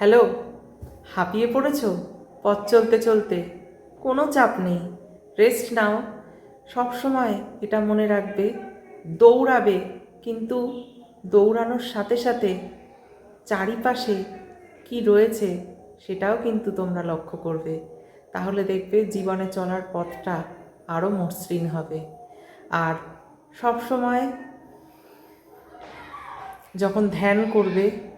Hello, হাঁপিয়ে পড়েছ? পথ চলতে চলতে। কোনো চাপ নেই। রেস্ট নাও। সব সময় এটা মনে রাখবে, দৌড়াবে, কিন্তু দৌড়ানোর সাথে সাথে চারিপাশে কি রয়েছে সেটাও কিন্তু তোমরা লক্ষ্য করবে। তাহলে দেখবে জীবনে চলার পথটা আরও মসৃণ হবে। আর সব সময় যখন ধ্যান করবে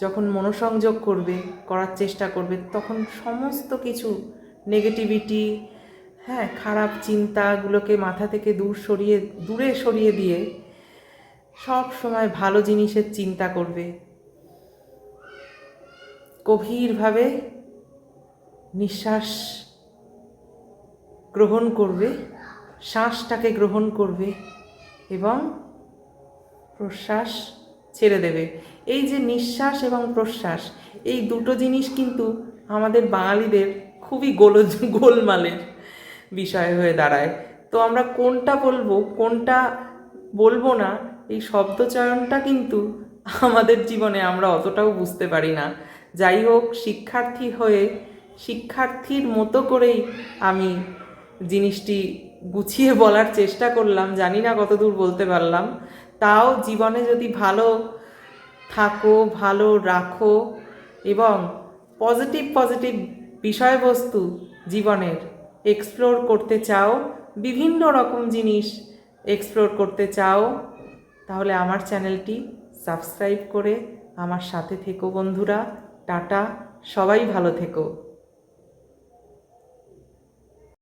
যখন মনোসংযোগ করবে, করার চেষ্টা করবে, তখন সমস্ত কিছু নেগেটিভিটি হ্যাঁ খারাপ চিন্তাগুলোকে মাথা থেকে দূর সরিয়ে, দূরে সরিয়ে দিয়ে সব সময় ভালো জিনিসের চিন্তা করবে। গভীরভাবে নিঃশ্বাস গ্রহণ করবে, শ্বাসটাকে গ্রহণ করবে এবং প্রশ্বাস ছেড়ে দেবে। এই যে নিঃশ্বাস এবং প্রশ্বাস, এই দুটো জিনিস কিন্তু আমাদের বাঙালিদের খুবই গোল, গোলমালের বিষয় হয়ে দাঁড়ায়। তো আমরা কোনটা বলব কোনটা বলব না, এই শব্দচয়নটা কিন্তু আমাদের জীবনে আমরা অতটাও বুঝতে পারি না। যাই হোক, শিক্ষার্থী হয়ে, শিক্ষার্থীর মতো করেই আমি জিনিসটি গুছিয়ে বলার চেষ্টা করলাম। জানি না কতদূর বলতে পারলাম। তাও জীবনে যদি ভালো থাকো, ভালো রাখো এবং পজিটিভ পজিটিভ বিষয়বস্তু জীবনের এক্সপ্লোর করতে চাও, বিভিন্ন রকম জিনিস এক্সপ্লোর করতে চাও, তাহলে আমার চ্যানেলটি সাবস্ক্রাইব করে আমার সাথে থেকো বন্ধুরা। টাটা, সবাই ভালো থেকো।